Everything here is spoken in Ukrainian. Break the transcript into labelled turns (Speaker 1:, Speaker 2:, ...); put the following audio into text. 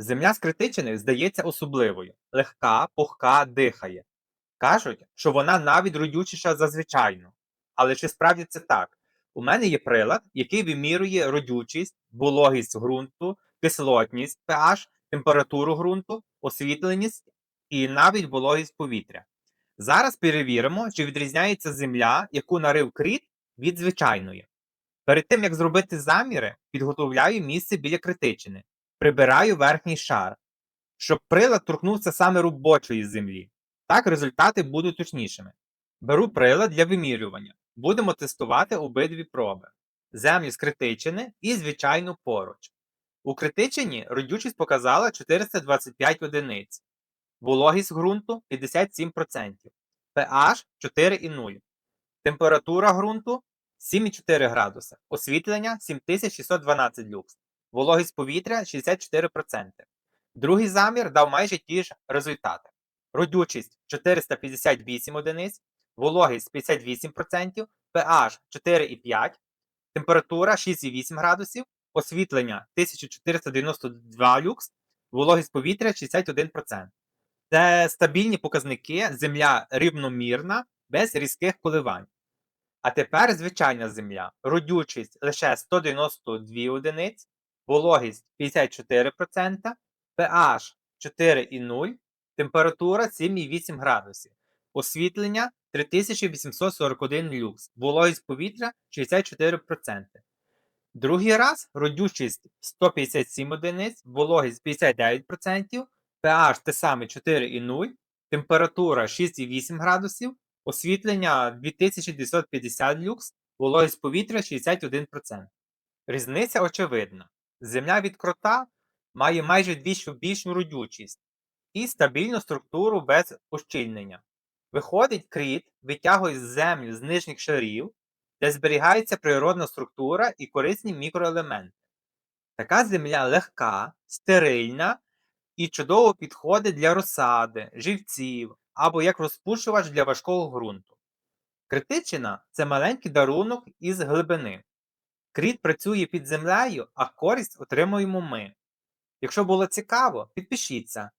Speaker 1: Земля з Критичини здається особливою, легка, пухка, дихає. Кажуть, що вона навіть родючіша за звичайну. Але чи справді це так? У мене є прилад, який вимірює родючість, вологість ґрунту, кислотність pH, температуру ґрунту, освітленість і навіть вологість повітря. Зараз перевіримо, чи відрізняється земля, яку нарив кріт, від звичайної. Перед тим як зробити заміри, підготовляю місце біля критичини, прибираю верхній шар, щоб прилад торкнувся саме робочої землі. Так результати будуть точнішими. Беру прилад для вимірювання. Будемо тестувати обидві проби: землю з критичини і звичайну поруч. У критичині родючість показала 425 одиниць, вологість ґрунту 57%, pH 4,0, температура ґрунту 7,4 градуса, освітлення 7612 люкс, вологість повітря 64%. Другий замір дав майже ті ж результати. Родючість 458 одиниць, вологість 58%, pH 4,5, температура 6,8 градусів, освітлення 1492 люкс, вологість повітря 61%. Це стабільні показники, земля рівномірна, без різких коливань. А тепер звичайна земля. Родючість лише 192 одиниць, вологість 54%, pH 4,0, температура 7,8 градусів, освітлення 3841 люкс, вологість повітря 64%. Другий раз родючість 157 одиниць, вологість 59%, pH те саме 4,0, температура 6,8 градусів, освітлення 2950 люкс, вологість повітря 61%. Різниця очевидна. Земля від крота має майже двічі більшу родючість і стабільну структуру без ущільнення. Виходить, кріт витягує землю з нижніх шарів, де зберігається природна структура і корисні мікроелементи. Така земля легка, стерильна і чудово підходить для розсади, живців або як розпушувач для важкого ґрунту. Критичина це маленький дарунок із глибини. Кріт працює під землею, а користь отримуємо ми. Якщо було цікаво, підпишіться,